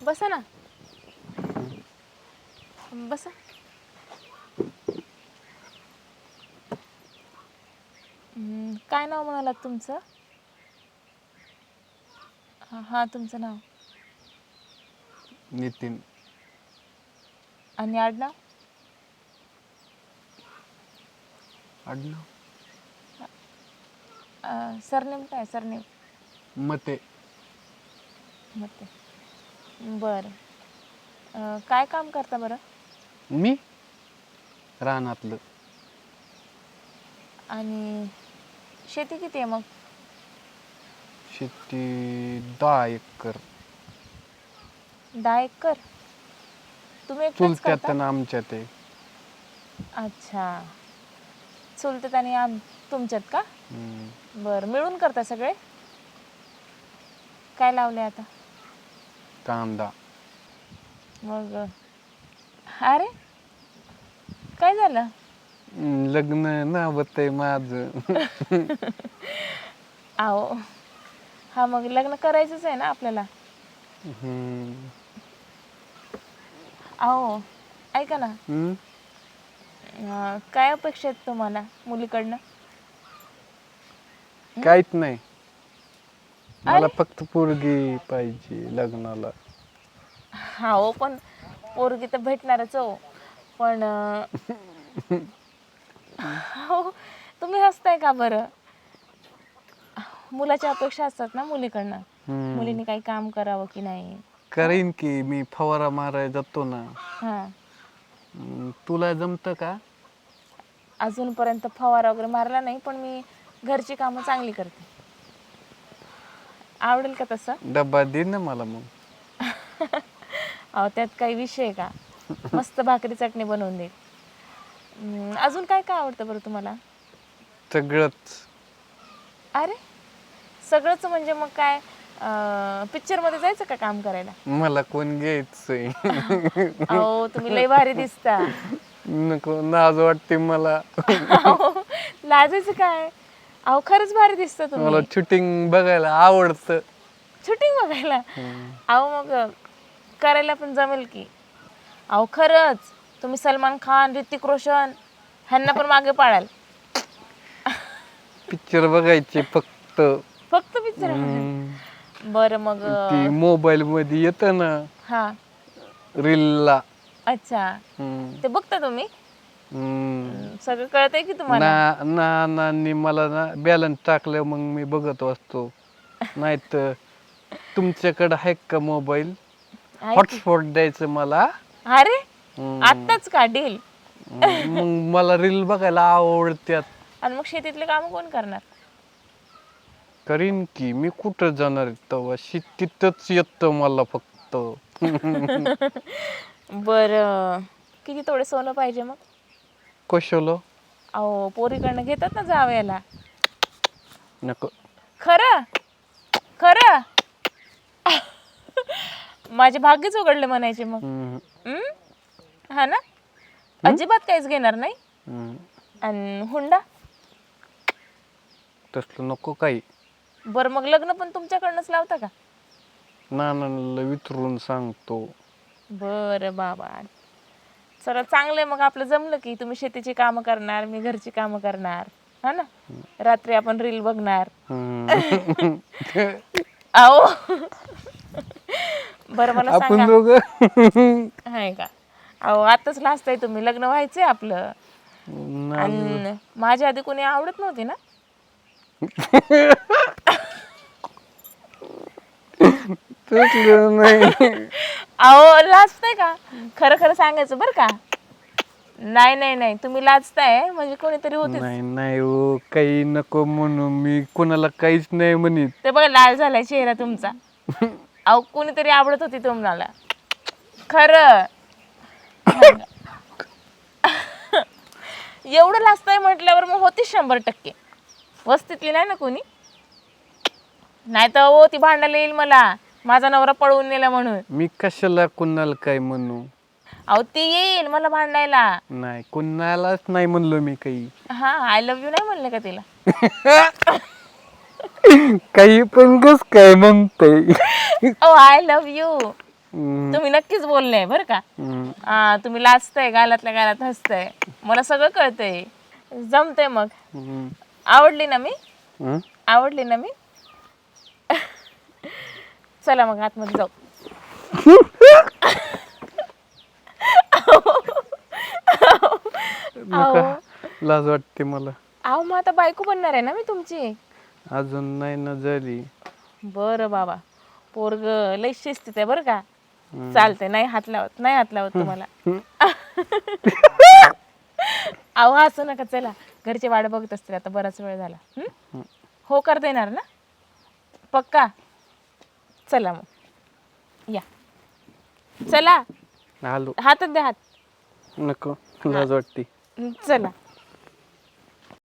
बसा ना. बसा. हम्म, काय नाव म्हणालात तुमचं? हां हां तुमचं नाव. नितीन. आणि आडनाव? आडनाव? अं, सरनेम काय सरनेम? मते. मग ते बरं. काय काम करता बरं? मी? रानातलं. आणि शेती किती आहे मग? शेती दहा एकर. दहा एकर? तुम्ही एकटेच चुलत्यात करता? ना आमच्या ते अच्छा. चुलते आणि आम तुमच्यात का? हम्म. बरं मिळून करता सगळे? काय लावले आता? कांदा. मग अरे काय झालं? हम्म, लग्न ना होतंय माझं. आहो हा मग लग्न करायचंच आहे ना आपल्याला. आहो ऐका ना? अं, काय अपेक्षा आहेत तुम्हाला मुलीकडनं? काहीच नाही. मला? फक्त पोरगी पाहिजे लग्नाला. हा हो पण पोरगी तर भेटणारच हो. पण अं, हो तुम्ही हसताय का बरं? मुलाच्या अपेक्षा असतात ना मुलीकडनं. हम्म. मुलीने काही काम करावं की नाही? करीन की मी फवारा मारायला जातो ना. हा. हम्म, तुला जमतं का? अजूनपर्यंत फवारा वगैरे मारला नाही पण मी घरची कामं चांगली करते. आवडेल का तसं? डब्बा दे ना मला मग. अहो त्यात काही विषय आहे का? मस्त भाकरी चटणी बनवून देईल हम्म, अजून काय काय आवडतं बरं तुम्हाला? सगळंच. अरे सगळंच म्हणजे मग काय पिक्चरमध्ये जायचं का काम करायला? मला कोण घ्यायचंय? अहो तुम्ही लय भारी दिसता. नको नाज वाटते मला. अहो, लाजायचं काय? अहो खरंच भारी दिसता मला तुम्ही शूटिंग बघायला आवडतं. शूटिंग बघायला? अहो मग करायला पण जमेल की. अहो खरंच. तुम्ही सलमान खान ऋतिक रोशन ह्यांना पण मागे पाडाल पिक्चर बघायचे फक्त. फक्त पिक्चर. बरं मग ती मोबाईल मध्ये येत ना हा. रीलला अच्छा. ते बघता तुम्ही. सगळं कळतंय की तुम्हाला? ना ना नानी मला ना बॅलन्स टाकलं मग मी बघत असतो. नाही तर तुमच्याकडे आहे का मोबाईल? हॉटस्पॉट द्यायचं मला. अरे. आत्ताच का डील मग मला रील बघायला आवडत्यात. आणि मग शेतीतले काम कोण करणार? करीन की मी कुठं जाणार आहे तेव्हा शेतीतच येतं मला फक्त. बर. किती थोडे सोनं पाहिजे मग? कशाला? अहो पोरीकडनं घेतात ना जावयाला. नको. खरं? खरं? माझे भाग्यच उघडले म्हणायचे मग. हम्म. हम्म? हा ना? अजिबात काहीच घेणार नाही? हम्म. आणि हुंडा? तसलं नको काही. बरं मग लग्न पण तुमच्याकडनंच लावता का? नानाला विचारून सांगतो. बरं बाबा. चला चांगलंय मग आपलं जमलं की. तुम्ही शेतीची कामं करणार मी घरची कामं करणार. हा ना? रात्री आपण रील बघणार. हम्म. आओ बरं मला आपण सांगा. दोघं. आहे का? अहो आताच लाजताय तुम्ही. लग्न व्हायचंय आपलं. आणि माझ्या आधी कोणी आवडत नव्हती ना? नाही. अहो लाजताय का? खरं खरं सांगायचं बरं का? नाही नाही नाही. तुम्ही लाजताय म्हणजे कोणीतरी होते नाही नाही हो. काही नको म्हणून मी कोणाला काहीच नाही म्हणित. ते बघा लाल झालाय चेहरा तुमचा. अहो कोणीतरी आवडत होती तुम्हाला खरं. एवढं लाजताय म्हटल्यावर मग होती शंभर टक्के. वस्तीतली नाही ना कोणी? नाही तर हो ती भांडायला येईल मला. माझा नवरा पळवून नेला म्हणून. मी कशाला कोणाला काय म्हणू? अहो ती येईल मला भांडायला. नाही कोणालाच नाही म्हणलो मी काही. हा आय लव्ह यू नाही म्हणले का तिला? काही पण कस काय म्हणतय? ओ आय लव्ह यू तुम्ही नक्कीच आहे बरं का. हा तुम्ही लाजताय गालातल्या गालात हसताय. मला सगळं कळतंय. जमतंय मग. आवडली ना मी? आवडली ना मी? चला मग आतमध्ये जाऊ. नका. लाज वाटते मला. अहो मग आता बायको बनणार आहे ना मी तुमची? अजून नाही ना झाली बरं बाबा. पोरग लय शिस्तीत आहे बरं का? चालतंय नाही हात लावत नाही हात लावत तुम्हाला. अहो असं नका चला. घरचे वाट बघत असतील आता बराच वेळ झाला. हं? हो करता येणार ना? पक्का? चला मग. या. चला. आलो हातात द्या हात. नको लाज वाटते. चला.